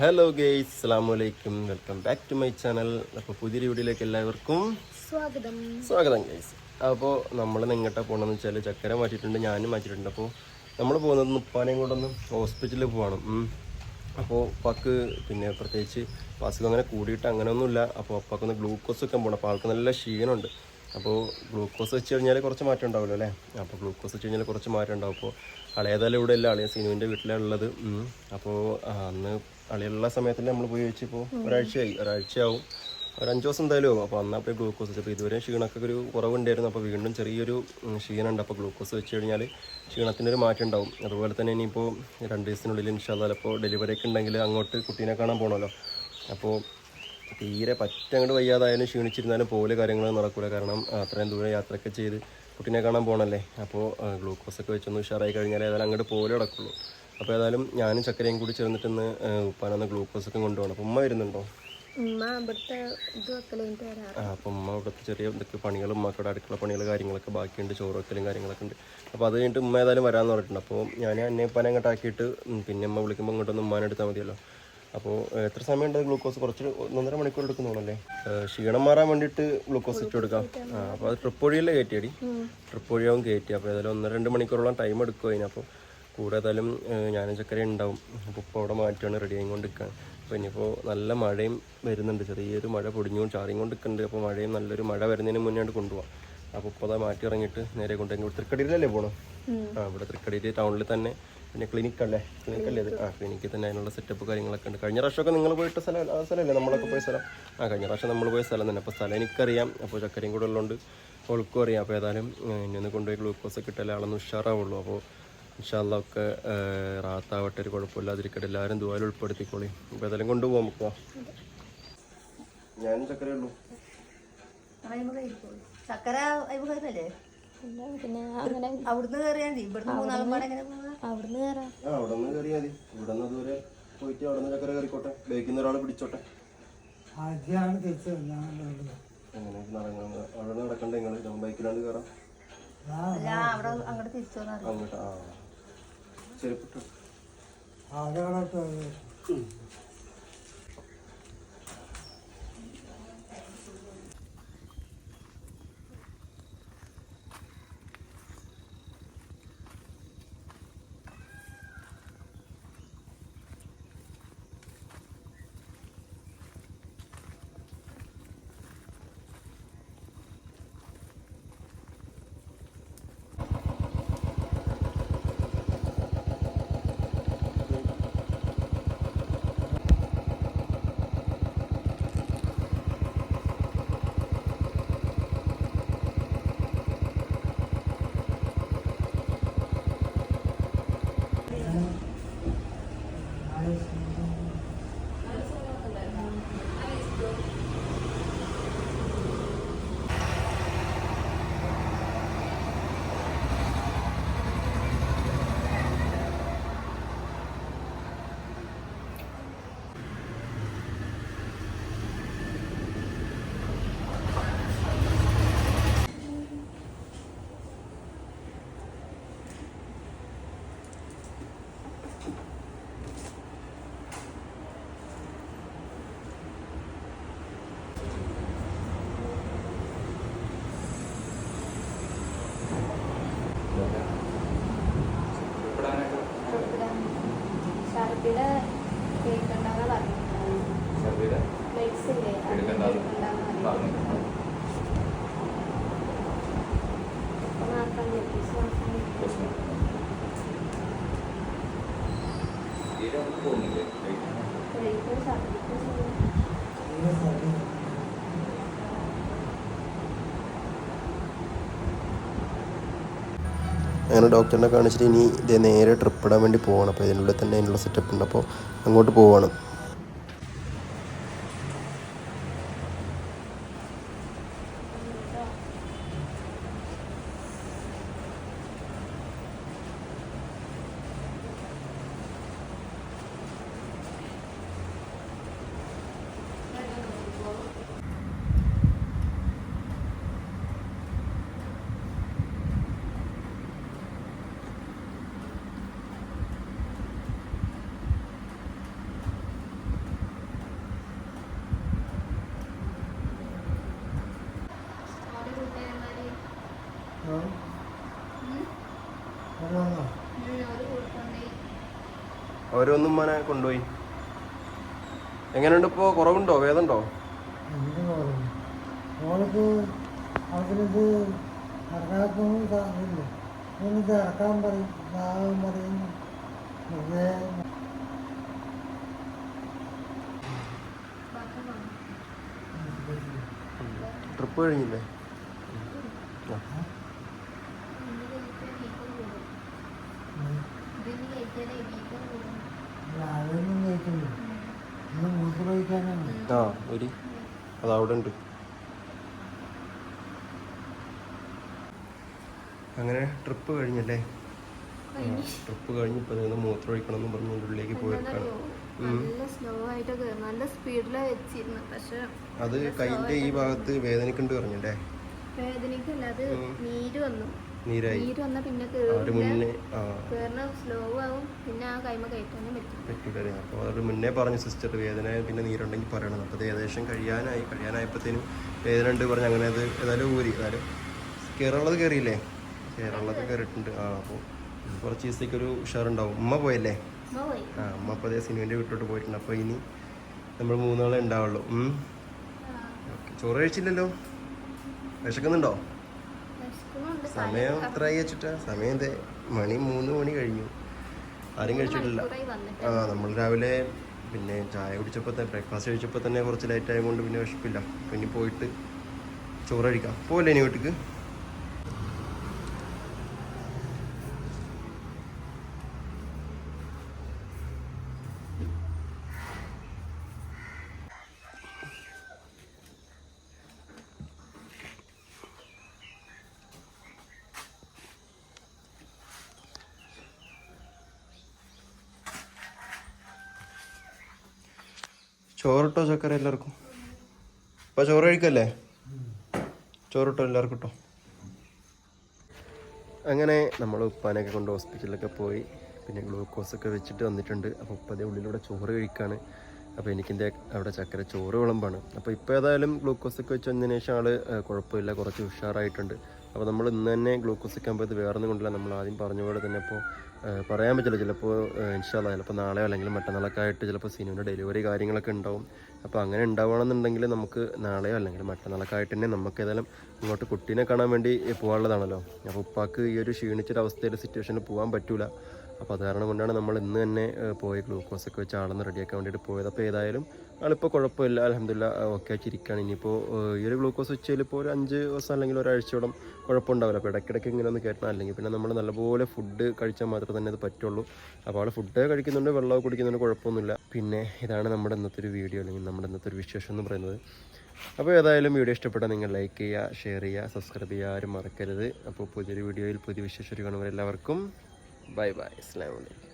Hello guys അസ്സാം വലൈക്കും welcome back to my channel അപ്പോൾ പുതിയ വീഡിയോയിലേക്ക് എല്ലാവർക്കും സ്വാഗതം. സ്വാഗതം ഗെയ്സ് അപ്പോൾ നമ്മൾ നിങ്ങട്ടെ പോകണമെന്ന് വെച്ചാൽ ചക്കര മാറ്റിയിട്ടുണ്ട് ഞാനും മാറ്റിയിട്ടുണ്ട്. അപ്പോൾ നമ്മൾ പോകുന്നത് ഉപ്പാനെയും കൊണ്ടൊന്ന് ഹോസ്പിറ്റലിൽ പോകണം അപ്പോൾ ഉപ്പാക്ക് പിന്നെ പ്രത്യേകിച്ച് അസുഖം അങ്ങനെ കൂടിയിട്ട് അങ്ങനെയൊന്നുമില്ല. അപ്പോൾ ഉപ്പാക്കൊന്ന് ഗ്ലൂക്കോസ് വെക്കാൻ പോകണം അപ്പോൾ ആൾക്ക് നല്ല ക്ഷീണമുണ്ട്. അപ്പോൾ ഗ്ലൂക്കോസ് വെച്ച് കഴിഞ്ഞാൽ കുറച്ച് മാറ്റം ഉണ്ടാവുമല്ലോ അല്ലേ? അപ്പോൾ ഗ്ലൂക്കോസ് വെച്ച് കഴിഞ്ഞാൽ കുറച്ച് മാറ്റം ഉണ്ടാവും. അപ്പോൾ അളയതായാലും ഇവിടെ അല്ല? അളിയ സിനുവിന്റെ വീട്ടിലാണ് ഉള്ളത് അപ്പോൾ അന്ന് അളിയുള്ള സമയത്തിൽ നമ്മൾ പോയി വെച്ചിപ്പോൾ ഒരാഴ്ചയായി. ഒരാഴ്ചയാവും. ഒരു അഞ്ച് ദിവസം എന്തായാലും ആവും. അപ്പോൾ അന്ന് അപ്പോൾ ഗ്ലൂക്കോസ് വെച്ചപ്പോൾ ഇതുവരെ ക്ഷീണമൊക്കെ ഒരു കുറവുണ്ടായിരുന്നു. അപ്പോൾ വീണ്ടും ചെറിയൊരു ക്ഷീണമുണ്ട്. അപ്പോൾ ഗ്ലൂക്കോസ് വെച്ച് കഴിഞ്ഞാൽ ഒരു മാറ്റം ഉണ്ടാവും. അതുപോലെ തന്നെ ഇനിയിപ്പോൾ രണ്ട് ദിവസത്തിനുള്ളിൽ ഇൻഷാല്ല ഇപ്പോൾ ഡെലിവറി ഒക്കെ ഉണ്ടെങ്കിൽ അങ്ങോട്ട് കുട്ടീനെ കാണാൻ പോകണമല്ലോ അപ്പോൾ തീരെ പറ്റങ്ങോട്ട് വയ്യാതായാലും ക്ഷീണിച്ചിരുന്നാലും പോലെ കാര്യങ്ങൾ നടക്കില്ല കാരണം അത്രയും ദൂരം യാത്രയൊക്കെ ചെയ്ത് കുട്ടീനെ കാണാൻ പോകണല്ലേ അപ്പോൾ ഗ്ലൂക്കോസൊക്കെ വെച്ചൊന്ന് ഉഷാറായി കഴിഞ്ഞാൽ ഏതായാലും അങ്ങോട്ട് പോലെ നടക്കുള്ളൂ. അപ്പോൾ ഏതായാലും ഞാനും ചക്കരയും കൂടി ചേർന്നിട്ട് ഇന്ന് ഉപ്പാനൊന്ന് ഗ്ലൂക്കോസ് ഒക്കെ കൊണ്ടുപോകണം. അപ്പോൾ ഉമ്മ വരുന്നുണ്ടോ? ആ അപ്പം ഉമ്മ ഇവിടുത്തെ ചെറിയ ഇതൊക്കെ പണികളും ഉമ്മക്കവിടെ അടുക്കള പണികൾ കാര്യങ്ങളൊക്കെ ബാക്കിയുണ്ട് ചോറ് വെക്കലും കാര്യങ്ങളൊക്കെ ഉണ്ട്. അപ്പോൾ അത് കഴിഞ്ഞിട്ട് ഉമ്മ ഏതായാലും വരാമെന്ന് പറഞ്ഞിട്ടുണ്ട്. അപ്പോൾ ഞാൻ എന്നെ ഉപ്പാനെ അങ്ങോട്ട് ആക്കിയിട്ട് പിന്നെ ഉമ്മ വിളിക്കുമ്പോൾ ഇങ്ങോട്ടൊന്ന് ഉമ്മാനെ എടുത്താൽ മതിയല്ലോ. അപ്പോൾ എത്ര സമയം ഉണ്ട് ഗ്ലൂക്കോസ്? കുറച്ച് ഒന്നര മണിക്കൂർ എടുക്കുന്നോളല്ലേ ക്ഷീണം മാറാൻ വേണ്ടിയിട്ട് ഗ്ലൂക്കോസ് ഇട്ട് കൊടുക്കാം. ആ അപ്പോൾ അത് ട്രിപ്പ് വഴിയല്ലേ കയറ്റിയടി? ട്രിപ്പ് വഴിയാവും കയറ്റി. അപ്പോൾ ഏതായാലും ഒന്നര രണ്ട് മണിക്കൂറോളം ടൈം എടുക്കും അതിനപ്പോൾ കൂടെ ഏതായാലും ഞാനും ചക്കര ഉണ്ടാവും. അപ്പോൾ ഇപ്പോൾ അവിടെ മാറ്റുകയാണ് റെഡി ആയിക്കൊണ്ടിരിക്കുക അപ്പോൾ ഇനിയിപ്പോൾ നല്ല മഴയും വരുന്നുണ്ട്. ചെറിയൊരു മഴ പൊടിഞ്ഞുകൊണ്ട് ചാറിയും കൊണ്ട് നിൽക്കുന്നുണ്ട് അപ്പോൾ മഴയും നല്ലൊരു മഴ വരുന്നതിന് മുന്നേ ആയിട്ട് കൊണ്ടുപോകാം അപ്പോൾ ഇപ്പോൾ അതാ മാറ്റി ഇറങ്ങിയിട്ട് നേരെ കൊണ്ടുപോയി തൃക്കടിയിലല്ലേ പോകണം ആ ഇവിടെ തൃക്കടിയിൽ ടൗണിൽ തന്നെ. പിന്നെ ക്ലിനിക് അല്ലേ? ക്ലിനിക് അല്ലേ അത് ആ ക്ലിനിക്കിൽ തന്നെ അതിനുള്ള സെറ്റപ്പ് കാര്യങ്ങളൊക്കെ ഉണ്ട്. കഴിഞ്ഞ പ്രാവശ്യമൊക്കെ നിങ്ങൾ പോയിട്ട് സ്ഥലം ആ സ്ഥലമല്ലേ? നമ്മളൊക്കെ പോയ സ്ഥലം? ആ കഴിഞ്ഞ പ്രാവശ്യം നമ്മൾ പോയ സ്ഥലം തന്നെ. അപ്പോൾ സ്ഥലം എനിക്കറിയാം. അപ്പോൾ ചക്കരയും കൂടെ ഉള്ളതുകൊണ്ട് ഓൾക്കും അറിയാം. അപ്പോൾ ഏതായാലും ഇനി ഒന്ന് കൊണ്ടുപോയി ഗ്ലൂക്കോസ് ഒക്കെ ഇട്ടാലേ ആളൊന്ന് ഉഷാറാവുള്ളൂ. അപ്പോൾ ഇൻഷാല്ല ഒക്കെ റാത്താവട്ടെ ഒരു കുഴപ്പമില്ലാതിരിക്കട്ടെ എല്ലാവരും ദുബായിൽ ഉൾപ്പെടുത്തിക്കോളി. അപ്പോൾ ഇതെല്ലാം കൊണ്ടുപോകാം നമുക്ക്. ഞാനും ചക്കര ഉള്ളൂ. ചക്കര കയറല്ലേ? പിന്നെ അങ്ങനെ അവിടുന്ന് കയറിയാൽ മതി. ഇവിടുന്ന് മൂന്നാളും പാടെ എങ്ങനെ അവിടുന്ന് കയറാം. ആ കയറിയാൽ മതി. ഇവിടുന്ന് അതുവരെ പോയിട്ട് അവിടെ നിന്ന് ചക്കര കയറിക്കോട്ടെ. ബേക്കിൽ ഒരാൾ പിടിച്ചോട്ടെ. ആദ്യമാണ് തിരിച്ചു നടങ്ങാൻ അവിടെ നടക്കണ്ട നിങ്ങൾ ബൈക്കിലാണ് കയറാം. അല്ല അങ്ങോട്ട് ആ. ചെരുപ്പിട്ടു ആദ്യമോട്ട് ഷർട്ടിൽ കേൾക്കണ്ടെന്ന് പറഞ്ഞു പ്ലേറ്റ്സ് ഇല്ലേ അത് കേൾക്കണ്ടെന്ന് പറഞ്ഞു അപ്പൊ മാറ്റാൻ പറ്റും മാറ്റാൻ പ്ലേറ്റ് ഷർട്ടിക്ക് അങ്ങനെ ഡോക്ടറിനെ കാണിച്ചിട്ട് ഇനി ഇത് നേരെ ട്രിപ്പ് ഇടാൻ വേണ്ടി പോവാണ്. അപ്പോൾ ഇതിനുള്ളിൽ തന്നെ അതിനുള്ള സെറ്റപ്പ് ഉണ്ട്. അപ്പോൾ അങ്ങോട്ട് പോവാണ്. അവരൊന്നും മനെ കൊണ്ടുപോയി. എങ്ങനെയുണ്ട് ഇപ്പോൾ കുറവുണ്ടോ? വേദമുണ്ടോ ട്രിപ്പ് കഴിഞ്ഞില്ലേ? കഴിക്കാനാണ് ആ ഒരു അത് അവിടെ ഉണ്ട് അങ്ങനെ ട്രിപ്പ് കഴിഞ്ഞല്ലേ? ട്രിപ്പ് കഴിഞ്ഞ് ഇപ്പോൾ നിന്ന് മൂത്രം ഒഴിക്കണം എന്ന് പറഞ്ഞ് ഉള്ളിലേക്ക് പോയിരിക്കണം നല്ല സ്ലോ ആയിട്ടൊക്കെ നല്ല സ്പീഡിലാണ് വെച്ചിരുന്നത് പക്ഷെ അത് കൈന്റെ ഈ ഭാഗത്ത് വേദനക്കുണ്ട് പറഞ്ഞല്ലേ? വേദനക്കല്ല അത് നീര് വന്നു. നീരായി. നീര് വന്നാൽ പിന്നെ അവർ മുന്നേ ആ. കയറുന്ന സ്ലോ ആവും. പിന്നെ ആ കൈമ കയറ്റാനും പറ്റും. പറ്റൂലേ അപ്പോൾ അവർ മുന്നേ പറഞ്ഞു സിസ്റ്റർ വേദന പിന്നെ നീരുണ്ടെങ്കിൽ പറയണം. അപ്പോൾ അത് ഏകദേശം കഴിയാനായി. കഴിയാനായപ്പോഴത്തേനും വേദന ഉണ്ട് പറഞ്ഞ് അങ്ങനെ അത് ഏതായാലും ഊരി. ഏതായാലും കയറുള്ളത് കയറിയില്ലേ കയറുള്ളത് കയറിയിട്ടുണ്ട് ആ അപ്പോൾ കുറച്ച് ദിവസത്തേക്ക് ഒരു ഉഷാറുണ്ടാവും. ഉമ്മ പോയല്ലേ? ആ അമ്മ അപ്പോൾ അതേ സിനിമേന്റെ വീട്ടിലോട്ട് പോയിട്ടുണ്ട്. അപ്പോൾ ഇനി നമ്മൾ മൂന്നാളെ ഉണ്ടാവുള്ളൂ. ഓക്കേ. ചോറ് കഴിച്ചില്ലല്ലോ? വിശക്കുന്നുണ്ട്? സമയം എത്ര ആയി വെച്ചിട്ടാ? സമയം എന്തേ? മണി മൂന്ന് മണി കഴിഞ്ഞു. ആരും കഴിച്ചിട്ടില്ല. ആ നമ്മൾ രാവിലെ പിന്നെ ചായ കുടിച്ചപ്പോൾ തന്നെ ബ്രേക്ക്ഫാസ്റ്റ് കഴിച്ചപ്പോൾ തന്നെ കുറച്ച് ലേറ്റ് ആയതുകൊണ്ട് പിന്നെ വിശപ്പില്ല. പിന്നെ പോയിട്ട് ചോറ് കഴിക്കാം. പോലെ ഇനി വീട്ടിക്ക്? ചോറിട്ടോ ചക്കര എല്ലാവർക്കും? ഇപ്പം ചോറ് കഴിക്കല്ലേ? ചോറിട്ടോ എല്ലാവർക്കും കിട്ടോ അങ്ങനെ നമ്മൾ ഉപ്പാനൊക്കെ കൊണ്ട് ഹോസ്പിറ്റലിലൊക്കെ പോയി. പിന്നെ ഗ്ലൂക്കോസ് ഒക്കെ വെച്ചിട്ട് വന്നിട്ടുണ്ട്. അപ്പോൾ ഉപ്പതേ ഉള്ളിലൂടെ ചോറ് കഴിക്കാണ്. അപ്പോൾ എനിക്കിന്റെ അവിടെ ചക്കര ചോറ് വിളമ്പാണ്. അപ്പോൾ ഇപ്പോൾ ഏതായാലും ഗ്ലൂക്കോസ് ഒക്കെ വെച്ച് വന്നതിന് ശേഷം ആൾ കുഴപ്പമില്ല. കുറച്ച് ഉഷാറായിട്ടുണ്ട്. അപ്പോൾ നമ്മൾ ഇന്ന് തന്നെ ഗ്ലൂക്കോസ് ഒക്കെ ആകുമ്പോൾ ഇത് വേറെ ഒന്നും കൊണ്ടില്ല നമ്മൾ ആദ്യം പറഞ്ഞ പോലെ തന്നെ ഇപ്പോൾ പറയാൻ പറ്റില്ല. ചിലപ്പോൾ ഇൻഷാല്ല ചിലപ്പോൾ നാളെ അല്ലെങ്കിൽ മറ്റന്നാളൊക്കെ ആയിട്ട് ചിലപ്പോൾ സിനിമയുടെ ഡെലിവറി കാര്യങ്ങളൊക്കെ ഉണ്ടാവും. അപ്പോൾ അങ്ങനെ ഉണ്ടാവുകയാണെന്നുണ്ടെങ്കിൽ നമുക്ക് നാളെയോ അല്ലെങ്കിൽ മറ്റന്നാളൊക്കെ ആയിട്ട് തന്നെ നമുക്ക് ഏതായാലും ഇങ്ങോട്ട് കുട്ടീനെ കാണാൻ വേണ്ടി പോകാനുള്ളതാണല്ലോ. അപ്പോൾ ഉപ്പാക്ക് ഈ ഒരു ക്ഷീണിച്ചൊരു അവസ്ഥയിൽ സിറ്റുവേഷനിൽ പോകാൻ പറ്റൂല. അപ്പോൾ അത് കാരണം കൊണ്ടാണ് നമ്മൾ ഇന്ന് തന്നെ പോയി ഗ്ലൂക്കോസ് ഒക്കെ വെച്ച് ആളൊന്ന് റെഡിയാക്കാൻ വേണ്ടിയിട്ട് പോയത്. അപ്പോൾ ഏതായാലും ആളിപ്പോൾ കുഴപ്പമില്ല. അലഹമില്ല ഓക്കെ ആയിട്ടിരിക്കുകയാണ് ഇനിയിപ്പോൾ ഈ ഒരു ഗ്ലൂക്കോസ് വെച്ചാൽ ഇപ്പോൾ ഒരു അഞ്ച് ദിവസം അല്ലെങ്കിൽ ഒരാഴ്ചയോളം കുഴപ്പമുണ്ടാവില്ല. അപ്പോൾ ഇടയ്ക്കിടയ്ക്ക് ഇങ്ങനെ ഒന്ന് കയറ്റണം അല്ലെങ്കിൽ പിന്നെ നമ്മൾ നല്ലപോലെ ഫുഡ് കഴിച്ചാൽ മാത്രമേ തന്നെ അത് പറ്റുള്ളൂ. അപ്പോൾ ആൾ ഫുഡ് കഴിക്കുന്നുണ്ട് വെള്ളമൊക്കെ കുടിക്കുന്നുണ്ട് കുഴപ്പമൊന്നുമില്ല. പിന്നെ ഇതാണ് നമ്മുടെ ഇന്നത്തെ ഒരു വീഡിയോ അല്ലെങ്കിൽ നമ്മുടെ ഇന്നത്തെ ഒരു വിശേഷം എന്ന് പറയുന്നത്. അപ്പോൾ ഏതായാലും വീഡിയോ ഇഷ്ടപ്പെട്ടാൽ നിങ്ങൾ ലൈക്ക് ചെയ്യുക ഷെയർ ചെയ്യുക സബ്സ്ക്രൈബ് ചെയ്യുക ആരും മറക്കരുത്. അപ്പോൾ പുതിയൊരു വീഡിയോയിൽ പുതിയ വിശേഷം കാണുമ്പോൾ എല്ലാവർക്കും bye bye. Assalamu